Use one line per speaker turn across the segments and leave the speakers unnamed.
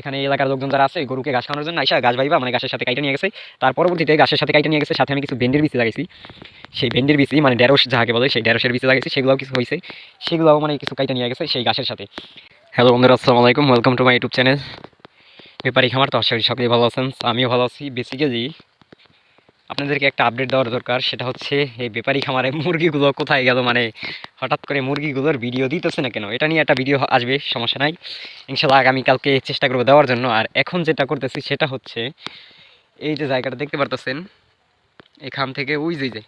এখানে এলাকার লোকজন যারা আছে গরুকে ঘাস খাওয়ানোর জন্য আইসা গাছ ভাইবা মানে গাছের সাথে কাইটা নিয়ে গেছে। তার পরবর্তীতে গাছের সাথে কাইটা নিয়ে গেছে, সাথে আমি কিছু ভেন্ডির বিচি লাগাইছি। সেই ভেন্ডির বিচি মানে ডেরস যাহাকে বলে, সেই ডেরসের বিচি লাগাইছি, সেগুলোও কিছু হয়েছে সেগুলোও মানে কিছু কাইটা নিয়ে গেছে সেই গাছের সাথে। হ্যালো বন্ধুরা, আসসালামু আলাইকুম welcome to my YouTube channel Bepari Khamar, তো আশা করি সকলেই ভালো আছেন। আমিও ভালো আছি বেসিক্যালি আপনাদেরকে একটা আপডেট দেওয়ার দরকার, সেটা হচ্ছে এই ব্যাপারী খামারে মুরগিগুলো কোথায় গেল? মানে হঠাৎ করে মুরগিগুলোর ভিডিও দিতেছে না কেন? এটা নিয়ে একটা ভিডিও আসবে, সমস্যা নাই। ইনশাল্লাহ আগামীকালকে চেষ্টা করব দেওয়ার জন্য। আর এখন যেটা করতেছি, সেটা হচ্ছে এই যে জায়গাটা দেখতে পারতেছেন, এখান থেকে ওই যে যে,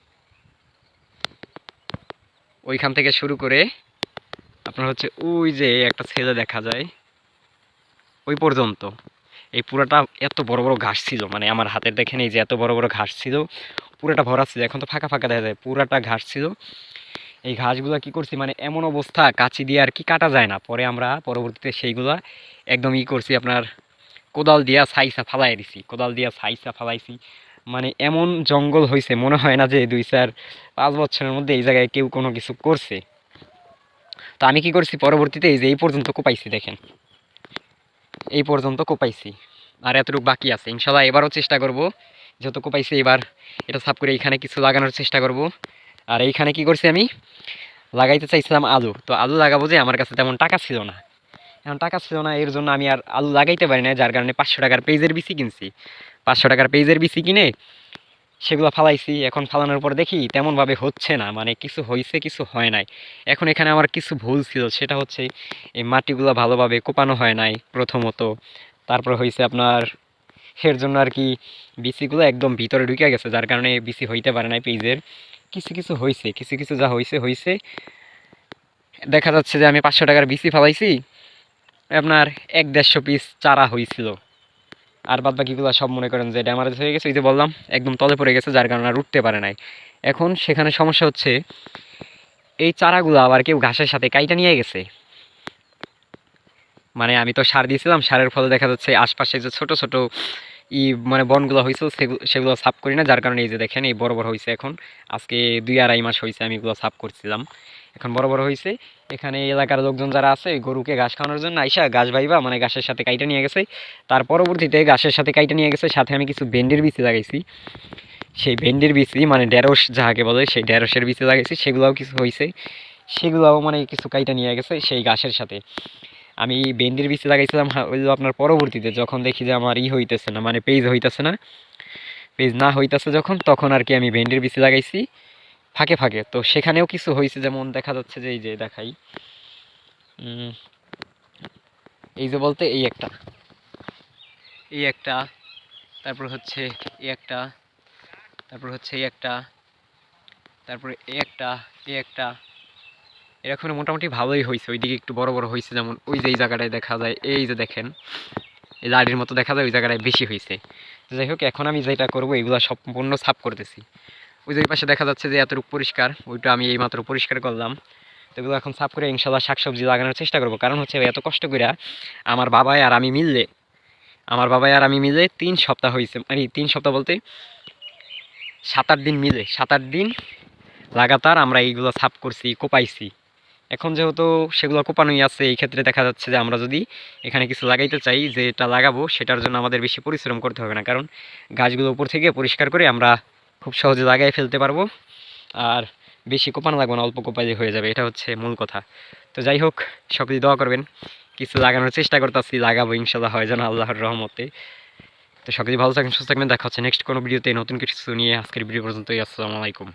ওইখান থেকে শুরু করে আপনার হচ্ছে ওই যে একটা ছেলে দেখা যায়, ওই পর্যন্ত। এই পুরাটা এত বড় বড় ঘাস ছিল মানে আমার হাতের দেখেন এই যে এত বড় বড় ঘাস ছিল, পুরাটা ভরা ছিল, এখন তো ফাঁকা ফাঁকা দেখা যায়, পুরাটা ঘাস ছিল। এই ঘাসগুলো কি করছি মানে এমন অবস্থা, কাঁচি দিয়ে আর কি কাটা যায় না, পরে আমরা পরবর্তীতে সেইগুলা একদম ই করছি, আপনার কোদাল দিয়া সাইসা ফালাই দিছি, কোদাল দিয়া সাইসা ফালাইছি। মানে এমন জঙ্গল হয়েছে মনে হয় না যে দুই চার পাঁচ বছরের মধ্যে এই জায়গায় কেউ কোনো কিছু করছে। তো আমি কি করছি, পরবর্তীতে এই যে এই পর্যন্ত কোপাইছি, দেখেন। এই পর্যন্ত কোপাইছি। আর এতটুকু বাকি আছে। ইনশাল্লাহ এবারও চেষ্টা করব। যত কোপাইছি এবার এটা সাফ করে এইখানে কিছু লাগানোর চেষ্টা করব। আর এইখানে কি করছি আমি? লাগাইতে চাইছিলাম আলু। তো আলু লাগাবো যে আমার কাছে তেমন টাকা ছিল না। এখন টাকা ছিল না, এর জন্য আমি আর আলু লাগাইতে পারি না যার কারণে পাঁচশো টাকার পেজের বিসি কিনছি। পাঁচশো টাকার পেজের বিসি কিনে সেগুলো ফালাইছি, এখন ফালানোর পর দেখি তেমনভাবে হচ্ছে না মানে কিছু হয়েছে কিছু হয় নাই। এখন এখানে আমার কিছু ভুল ছিল, সেটা হচ্ছে এই মাটিগুলো ভালোভাবে কোপানো হয় নাই প্রথমত। তারপর হয়েছে আপনার এর জন্য আর কি বিসিগুলো একদম ভিতরে ঢুকে গেছে, যার কারণে বিসি হইতে পারে নাই পেজের। কিছু কিছু হয়েছে কিছু কিছু যা হয়েছে হয়েছে দেখা যাচ্ছে যে আমি পাঁচশো টাকার বিসি ফালাইছি, আপনার এক দেড়শো পিস চারা হয়েছিল আর বাদ বাকিগুলো সব মনে করেন যে ড্যামারেজ হয়ে গেছে, ওই যে বললাম, একদম তলে পড়ে গেছে, যার কারণে আর উঠতে পারে নাই। এখন সেখানে সমস্যা হচ্ছে, এই চারাগুলো আবার কেউ ঘাসের সাথে কাইটা নিয়ে গেছে। মানে আমি তো সার দিয়েছিলাম, সারের ফলে দেখা যাচ্ছে আশপাশে যে ছোট ছোট ই মানে বনগুলো হয়েছিল সেগুলো সেগুলো সাফ করি না, যার কারণে এই যে দেখেন এই বড় বড় হয়েছে এখন। আজকে দুই আড়াই মাস হয়েছে আমি এগুলো সাফ করছিলাম। এখন বড় বড় হয়েছে এখানে এলাকার লোকজন যারা আছে গরুকে ঘাস খাওয়ানোর জন্য আইসা ঘাস ভাইবা মানে ঘাসের সাথে কাইটা নিয়ে গেছে। তার পরবর্তীতে ঘাসের সাথে কাইটা নিয়ে গেছে, সাথে আমি কিছু ভেন্ডির বিচি লাগাইছি। সেই ভেন্ডির বিচি মানে ঢেঁড়স যাহাকে বলে, সেই ঢেঁড়সের বিচি লাগাইছি, সেগুলোও কিছু হয়েছে সেগুলোও মানে কিছু কাইটা নিয়ে গেছে সেই ঘাসের সাথে। আমি ভেন্ডির বিচি লাগাইছিলাম হইল আপনার পরবর্তীতে যখন দেখি যে আমার ই হইতেছে না মানে পেজ হইতেছে না পেজ না হইতেছে যখন, তখন আর কি আমি ভেন্ডির বিচি লাগাইছি। ফাঁকে ফাঁকে। তো সেখানেও কিছু হয়েছে, যেমন দেখা যাচ্ছে যে এই যে দেখাই। এই যে বলতে এই একটা। এই একটা, তারপর হচ্ছে এই একটা, তারপর হচ্ছে এই একটা, তারপরে এই একটা এই একটা। এরকম মোটামুটি ভালোই হয়েছে, ওইদিকে একটু বড় বড় হয়েছে, যেমন ওই যে এই জায়গাটায় দেখা যায়, এই যে দেখেন, এই লাড়ির মতো দেখা যায়, ওই জায়গাটায় বেশি হয়েছে। যাই হোক, এখন আমি যেটা করব, এগুলো সম্পূর্ণ সাফ করতেছি ওই ওই পাশে দেখা যাচ্ছে যে এতটুকু পরিষ্কার, ওইটা আমি এইমাত্র পরিষ্কার করলাম। তো এগুলো এখন সাফ করে ইনশাল্লাহ শাকসবজি লাগানোর চেষ্টা করব। কারণ হচ্ছে এত কষ্ট করে আমার বাবাই আর আমি মিললে, আমার বাবাই আর আমি মিলে তিন সপ্তাহ হয়েছে মানে তিন সপ্তাহ বলতে সাত আট দিন মিলে, সাত আট দিন লাগাতার আমরা এইগুলো সাফ করছি, কোপাইছি। এখন যেহেতু সেগুলো কোপানোই আছে, এই ক্ষেত্রে দেখা যাচ্ছে যে আমরা যদি এখানে কিছু লাগাইতে চাই যে এটা লাগাবো, সেটার জন্য আমাদের বেশি পরিশ্রম করতে হবে না। কারণ গাছগুলো উপর থেকে পরিষ্কার করে আমরা খুব সহজে জায়গায় ফেলতে পারব। আর বেশি কোপানো লাগবে না, অল্প কোপাই হয়ে যাবে, এটা হচ্ছে মূল কথা। তো যাই হোক, সকলেই দোয়া করবেন, কিছু লাগানোর চেষ্টা করতেছি, লাগাবো ইনশাল্লাহ, হয় যেন আল্লাহর রহমতে। তো সকলেই ভালো থাকবেন সুস্থ থাকবেন, দেখা হচ্ছে নেক্সট কোনো ভিডিওতে নতুন কিছু নিয়ে আজকের ভিডিও পর্যন্তই, আসসালামু আলাইকুম।